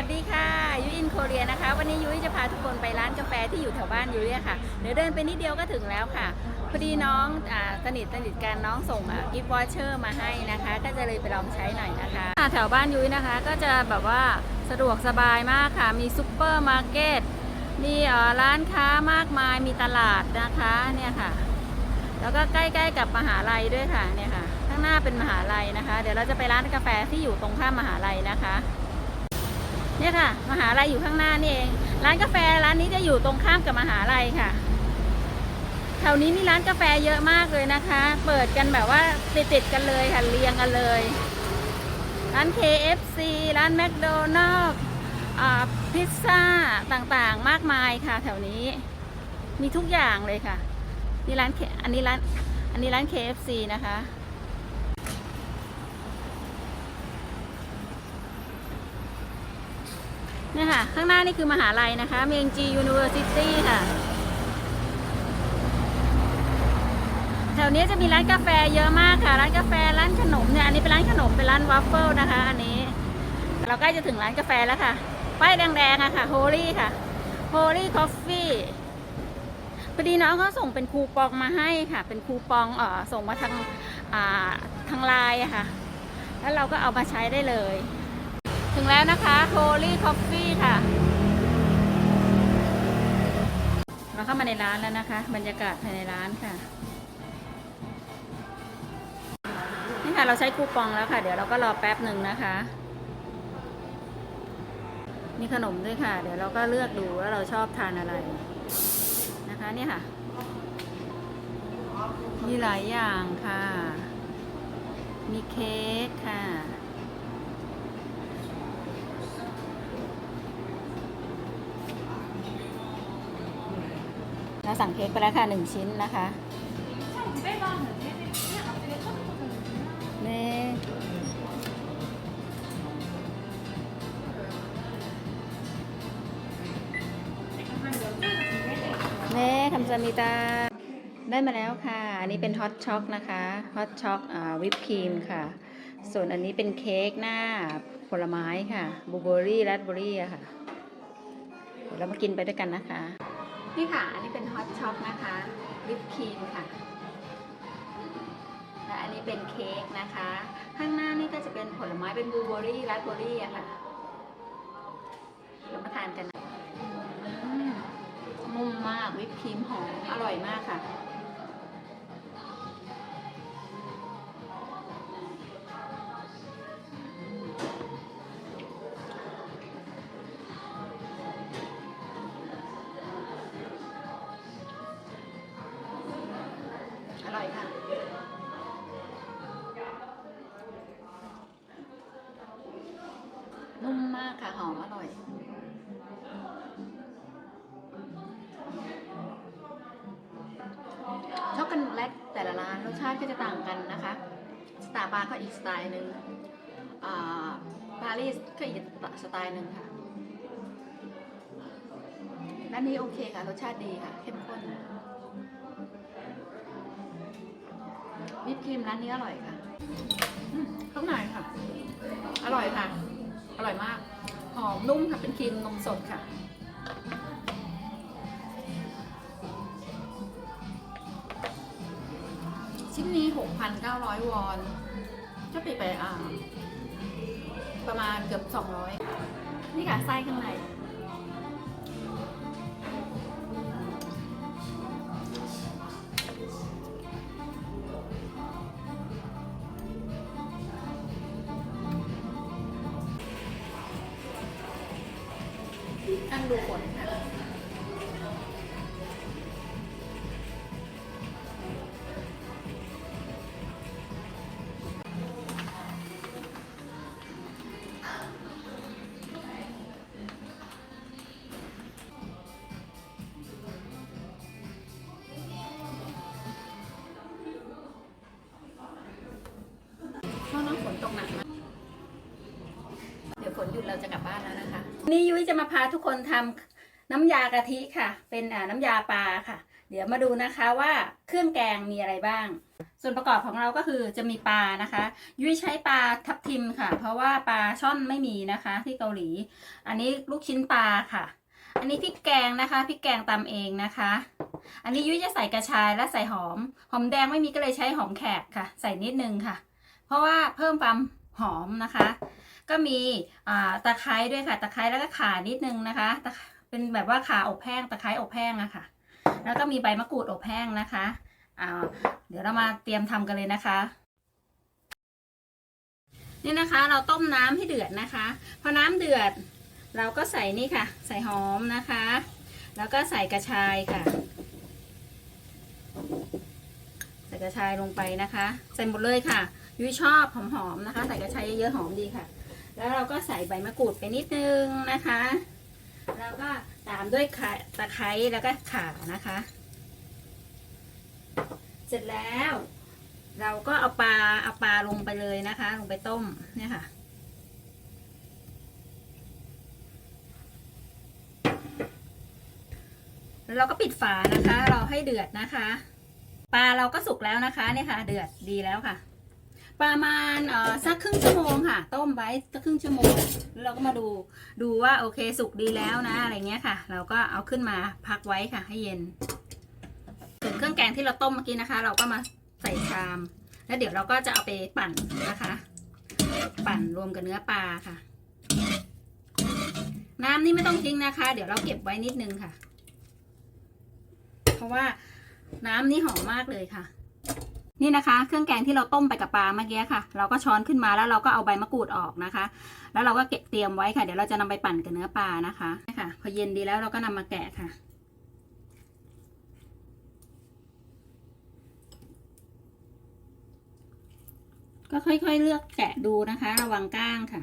วัสดีค่ะยุ้ยอินโคเรียนะคะ วันนี้ยุ้ยจะพาทุกคนไปร้านกาแฟที่อยู่แถวบ้านยุ้ยค่ะเดี๋ยวเดินไปนิดเดียวก็ถึงแล้วค่ะพอดีน้องอสนิทสนิทกันน้องส่งกิฟต์วอเชอร์มาให้นะคะ ก็จะเลยไปลองใช้หน่อยนะคะแถวบ้านยุ้ยนะคะ ก็จะแบบว่าสะดวกสบายมากค่ะ มีซุปเปอร์มาร์เก็ตมีร้านค้ามากมายมีตลาดนะคะเนี่ยค่ะ แล้วก็ใกล้ๆกับมหาลัยด้วยค่ะเนี่ยค่ะ ข้างหน้าเป็นมหาลัยนะคะ เดี๋ยวเราจะไปร้านกาแฟที่อยู่ตรงข้ามมหาลัยนะคะ เนี่ยค่ะ มหาลัยอยู่ข้างหน้านี่เอง ร้านกาแฟร้านนี้จะอยู่ตรงข้ามกับมหาลัยค่ะแถวนี้มีร้านกาแฟเยอะมากเลยนะคะ เปิดกันแบบว่าติดๆกันเลยค่ะเรียงกันเลย ร้าน KFC ร้านแมคโดนัลล์พิซซ่าต่างๆ มากมายค่ะ แถวนี้ มีทุกอย่างเลยค่ะ นี่ร้านอันนี้ร้าน อันนี้ร้าน KFC นะคะ เนี่ยค่ะ ข้างหน้านี่คือมหาลัยนะคะเมียงจียูนิเวอร์ซิตี้ค่ะ แถวนี้จะมีร้านกาแฟเยอะมากค่ะ ร้านกาแฟร้านขนมเนี่ย อันนี้เป็นร้านขนม เป็นร้านวัฟเฟิลนะคะ อันนี้ เราใกล้จะถึงร้านกาแฟแล้วค่ะ ป้ายแดงๆอะค่ะโฮลี่ค่ะโฮลี่คอฟฟี่พอดีน้องเขาส่งเป็นคูปองมาให้ค่ะ เป็นคูปองเอ่อส่งมาทางอ่าทางไลน์ค่ะ แล้วเราก็เอามาใช้ได้เลย ถึงแล้วนะคะ Holy Coffee ค่ะ เราเข้ามาในร้านแล้วนะคะ บรรยากาศภายในร้านค่ะ นี่ค่ะเราใช้คูปองแล้วค่ะ เดี๋ยวเราก็รอแป๊บหนึ่งนะคะ มีขนมด้วยค่ะ เดี๋ยวเราก็เลือกดูว่าเราชอบทานอะไรนะคะเนี่ยค่ะ มีหลายอย่างค่ะ มีเค้กค่ะ เราสั่งเค้กไปแล้วค่ะหนึ่งชิ้นนะคะเน่เน่คำซามิตา ได้มาแล้วค่ะ อันนี้เป็นฮอตช็อกนะคะฮอตช็อกวิปครีมค่ะ ส่วนอันนี้เป็นเค้กหน้าผลไม้ค่ะบลูเบอร์รี่แรดเบอร์รี่ค่ะเดี๋ยวเรามากินไปด้วยกันนะคะ นี่ค่ะ อันนี้เป็นฮอตช็อกนะคะวิปครีมค่ะ และอันนี้เป็นเค้กนะคะ ข้างหน้านี่ก็จะเป็นผลไม้เป็นบลูเบอร์รี่ราสเบอร์รี่อะค่ะเรามาทานกันมนุ่มมากวิปครีมหอมอร่อยมากค่ะ ชาติก็จะต่างกันนะคะสตาร์บาร์ก็อีกสไตล์หนึ่งปารีสก็อีกสไตล์หนึ่งค่ะร้านนี้โอเคค่ะ รสชาติดีค่ะ เข้มข้นวิปครีมร้านนี้อร่อยค่ะข้างในค่ะ อร่อยค่ะ อร่อยมาก หอมนุ่มค่ะ เป็นครีมนมสดค่ะ 6,900 วอนก็ปีไปอ่าประมาณเกือบ 200 นี่ค่ะไส้ข้างใน มาพาทุกคนทำน้ำยากะทิค่ะ เป็นน้ำยาปลาค่ะ เดี๋ยวมาดูนะคะว่าเครื่องแกงมีอะไรบ้าง ส่วนประกอบของเราก็คือจะมีปลานะคะ ยุ้ยใช้ปลาทับทิมค่ะ เพราะว่าปลาช่อนไม่มีนะคะ ที่เกาหลี อันนี้ลูกชิ้นปลาค่ะ อันนี้พริกแกงนะคะพริกแกงตำเองนะคะ อันนี้ยุ้ยจะใส่กระชายและใส่หอม หอมแดงไม่มีก็เลยใช้หอมแขกค่ะ ใส่นิดนึงค่ะ เพราะว่าเพิ่มความหอมนะคะ ก็มีตะไคร้ด้วยค่ะ ตะไคร้แล้วก็ขานิดนึงนะคะ เป็นแบบว่าขาอบแห้งตะไคร้อบแห้งอะค่ะ แล้วก็มีใบมะกรูดอบแห้งนะคะเดี๋ยวเรามาเตรียมทำกันเลยนะคะ นี่นะคะเราต้มน้ำให้เดือดนะคะ พอน้ำเดือด เราก็ใส่นี่ค่ะ ใส่หอมนะคะ แล้วก็ใส่กระชายค่ะ ใส่กระชายลงไปนะคะ ใส่หมดเลยค่ะยุ้ยชอบหอมๆนะคะ ใส่กระชายเยอะๆหอมดีค่ะ แล้วเราก็ใส่ใบมะกรูดไปนิดนึงนะคะ แล้วก็ตามด้วยข่าตะไคร้แล้วก็ข่านะคะ เสร็จแล้ว เราก็เอาปลาเอาปลาลงไปเลยนะคะ ลงไปต้มเนี่ยค่ะแล้วเราก็ปิดฝานะคะ เราให้เดือดนะคะ ปลาเราก็สุกแล้วนะคะเนี่ยค่ะ เดือดดีแล้วค่ะ ประมาณเอ่อสักครึ่งชั่วโมงค่ะ ต้มไว้สักครึ่งชั่วโมงแล้วเราก็มาดูดูว่าโอเคสุกดีแล้วนะอะไรเงี้ยค่ะ เราก็เอาขึ้นมาพักไว้ค่ะ ให้เย็นส่วนเครื่องแกงที่เราต้มเมื่อกี้นะคะ เราก็มาใส่ชาม แล้วเดี๋ยวเราก็จะเอาไปปั่นนะคะ ปั่นรวมกับเนื้อปลาค่ะ น้ำนี่ไม่ต้องทิ้งนะคะ เดี๋ยวเราเก็บไว้นิดนึงค่ะ เพราะว่าน้ำนี่หอมมากเลยค่ะ นี่นะคะ เครื่องแกงที่เราต้มไปกับปลาเมื่อกี้ค่ะ เราก็ช้อนขึ้นมาแล้วเราก็เอาใบมะกรูดออกนะคะ แล้วเราก็เก็บเตรียมไว้ค่ะ เดี๋ยวเราจะนำไปปั่นกับเนื้อปลานะคะนี่ค่ะ พอเย็นดีแล้วเราก็นำมาแกะค่ะ ก็ค่อยๆเลือกแกะดูนะคะ ระวังก้างค่ะ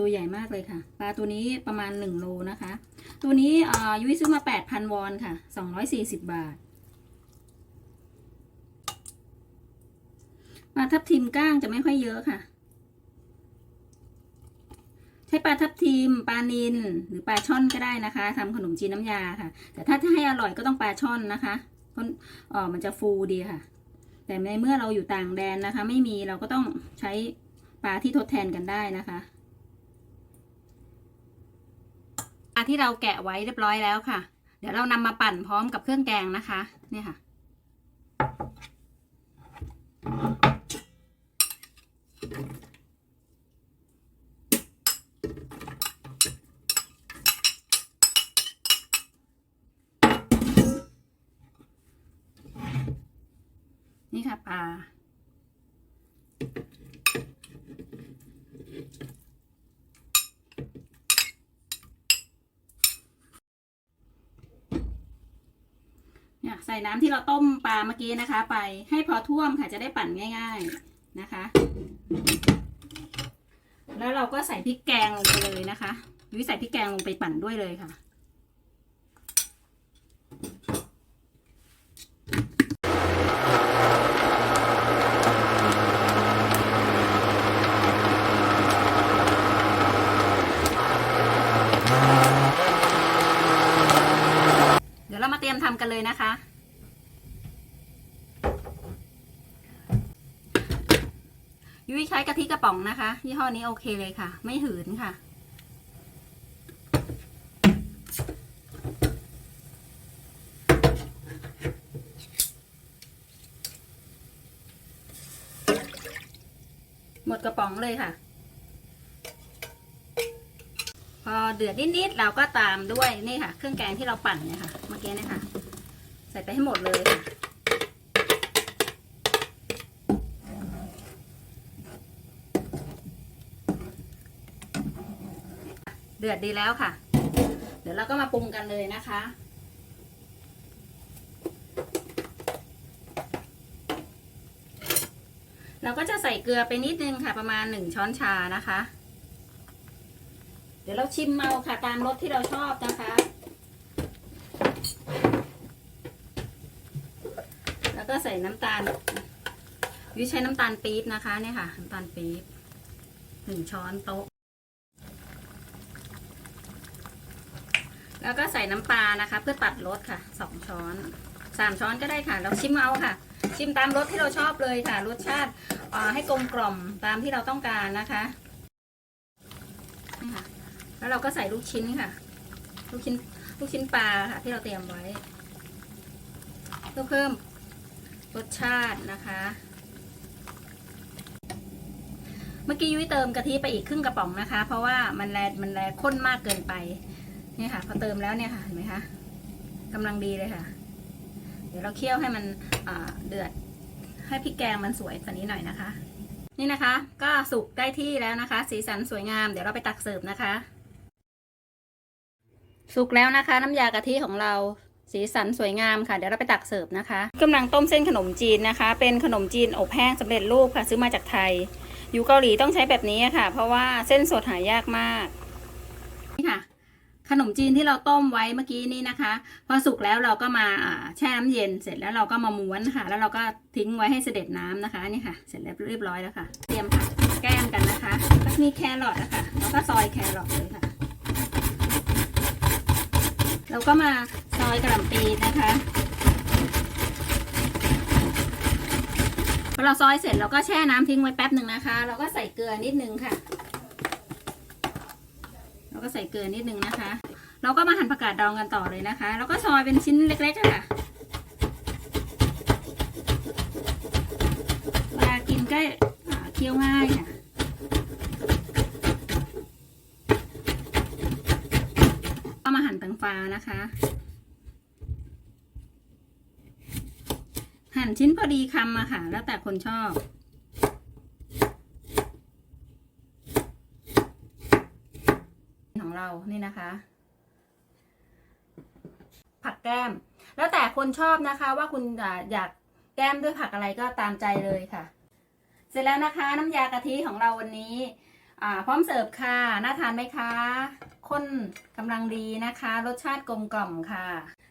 ตัวใหญ่มากเลยค่ะ ปลาตัวนี้ประมาณหนึ่งโลนะคะ ตัวนี้ยุ้ยซื้อมาแปดพันวอนค่ะสองร้อยสี่สิบบาท ปลาทับทิมก้างจะไม่ค่อยเยอะค่ะ ใช้ปลาทับทิม ปลานิลหรือปลาช่อนก็ได้นะคะทำขนมจีนน้ำยาค่ะ แต่ถ้าจะให้อร่อยก็ต้องปลาช่อนนะคะเพราะเออมันจะฟูดีค่ะ แต่ในเมื่อเราอยู่ต่างแดนนะคะ ไม่มีเราก็ต้องใช้ปลาที่ทดแทนกันได้นะคะ ปลาที่เราแกะไว้เรียบร้อยแล้วค่ะ เดี๋ยวเรานำมาปั่นพร้อมกับเครื่องแกงนะคะ เนี่ยค่ะ นี่ค่ะปลา ใส่น้ำที่เราต้มปลาเมื่อกี้นะคะ ไปให้พอท่วมค่ะจะได้ปั่นง่าย ๆนะคะ แล้วเราก็ใส่พริกแกงลงไปเลยนะคะยุ้ยใส่พริกแกงลงไปปั่นด้วยเลยค่ะเดี๋ยวเรามาเตรียมทำกันเลยนะคะ ยุ้ยใช้กะทิกระป๋องนะคะ ยี่ห้อนี้โอเคเลยค่ะ ไม่หืนค่ะ หมดกระป๋องเลยค่ะ พอเดือดนิดๆเราก็ตามด้วยนี่ค่ะ เครื่องแกงที่เราปั่นเนี่ยค่ะ เมื่อกี้นี่ค่ะใส่ไปให้หมดเลยค่ะ เดือดดีแล้วค่ะ เดี๋ยวเราก็มาปรุงกันเลยนะคะ เราก็จะใส่เกลือไปนิดนึงค่ะ ประมาณหนึ่งช้อนชานะคะ เดี๋ยวเราชิมเมาค่ะ ตามรสที่เราชอบนะคะ แล้วก็ใส่น้ำตาลวิใช้น้ำตาลปี๊บนะคะเนี่ยค่ะน้ำตาลปี๊บหนึ่งช้อนโต๊ะ แล้วก็ใส่น้ำปลานะคะ เพื่อตัดรสค่ะสองช้อนสามช้อนก็ได้ค่ะ เราชิมเอาค่ะ ชิมตามรสที่เราชอบเลยค่ะ รสชาติให้กลมกล่อมตามที่เราต้องการนะคะนี่ค่ะ แล้วเราก็ใส่ลูกชิ้นค่ะ ลูกชิ้นลูกชิ้นปลาค่ะ ที่เราเตรียมไว้เพื่อเพิ่มรสชาตินะคะ เมื่อกี้ยุ้ยเติมกะทิไปอีกครึ่งกระป๋องนะคะ เพราะว่ามันแรมันแรข้นมากเกินไป เนี่ยค่ะพอเติมแล้วเนี่ยค่ะเห็นไหมคะกำลังดีเลยค่ะ เดี๋ยวเราเคี่ยวให้มันเดือดให้พริกแกงมันสวยกว่านี้หน่อยนะคะ นี่นะคะ ก็สุกได้ที่แล้วนะคะ สีสันสวยงามเดี๋ยวเราไปตักเสิร์ฟนะคะ สุกแล้วนะคะ น้ำยากะทิของเราสีสันสวยงามค่ะ เดี๋ยวเราไปตักเสิร์ฟนะคะกำลังต้มเส้นขนมจีนนะคะ เป็นขนมจีนอบแห้งสำเร็จรูปค่ะ ซื้อมาจากไทย อยู่เกาหลีต้องใช้แบบนี้ค่ะ เพราะว่าเส้นสดหายากมากนี่ค่ะ ขนมจีนที่เราต้มไว้เมื่อกี้นี้นะคะ พอสุกแล้วเราก็มาแช่น้ำเย็นเสร็จแล้วเราก็มาม้วนค่ะ แล้วเราก็ทิ้งไว้ให้เสด็จน้ำนะคะนี่ค่ะ เสร็จแล้วเรียบร้อยแล้วค่ะ เตรียมผักแก้มกันนะคะก็มีแครอทนะคะแล้วก็ซอยแครอทเลยค่ะเราก็มาซอยกระหล่ำปีนะคะพอเราซอยเสร็จเราก็แช่น้ำทิ้งไว้แป๊บหนึ่งนะคะ เราก็ใส่เกลือนิดนึงค่ะ ราก็ใส่เกลือนิดนึงนะคะ เราก็มาหั่นผักกาดดองกันต่อเลยนะคะ แล้วก็ซอยเป็นชิ้นเล็กๆค่ะเวลากินก็เคี้ยวง่ายค่ะก็มาหั่นตังฟ้านะคะ หั่นชิ้นพอดีคำอะค่ะ แล้วแต่คนชอบ ของ เรานี่นะคะ ผักแก้ม แล้วแต่คนชอบนะคะ ว่าคุณอยากแก้มด้วยผักอะไรก็ตามใจเลยค่ะ เสร็จแล้วนะคะน้ำยากะทิของเราวันนี้พร้อมเสิร์ฟค่ะ น่าทานไหมคะข้นกำลังดีนะคะ รสชาติกลมกล่อมค่ะ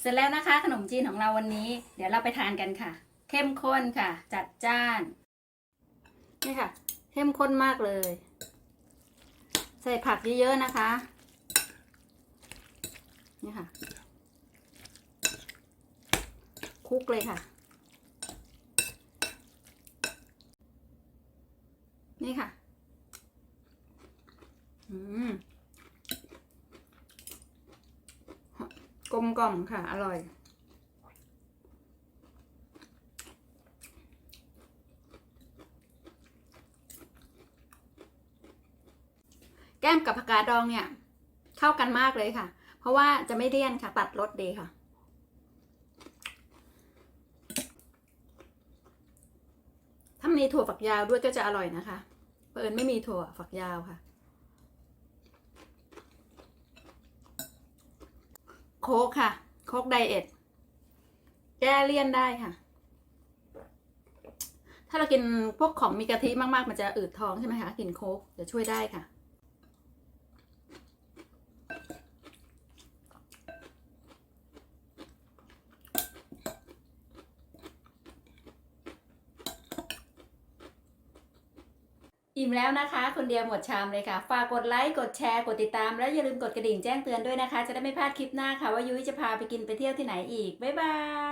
เสร็จแล้วนะคะขนมจีนของเราวันนี้ เดี๋ยวเราไปทานกันค่ะ เข้มข้นค่ะ จัดจ้าน นี่ค่ะ เข้มข้นมากเลย ใส่ผักเยอะๆนะคะ นี่ค่ะคลุกเลยค่ะ นี่ค่ะ อืมกลมกล่อมค่ะ อร่อย แก้มกับผักกาดดองเนี่ย เข้ากันมากเลยค่ะ เพราะว่าจะไม่เลี่ยนค่ะ ตัดรสดีค่ะ ถ้ามีถั่วฝักยาวด้วยก็จะอร่อยนะคะเปิดไม่มีถั่วฝักยาวค่ะ โค้กค่ะ โค้กไดเอทแก้เลี่ยนได้ค่ะ ถ้าเรากินพวกของมีกะทิมากๆ มันจะอืดท้องใช่ไหมคะ กินโค้กจะช่วยได้ค่ะ อิ่มแล้วนะคะ คนเดียวหมดชามเลยค่ะ ฝากกดไลค์กดแชร์กดติดตาม และอย่าลืมกดกระดิ่งแจ้งเตือนด้วยนะคะ จะได้ไม่พลาดคลิปหน้าค่ะว่ายุ้ยจะพาไปกินไปเที่ยวที่ไหนอีกบ๊ายบาย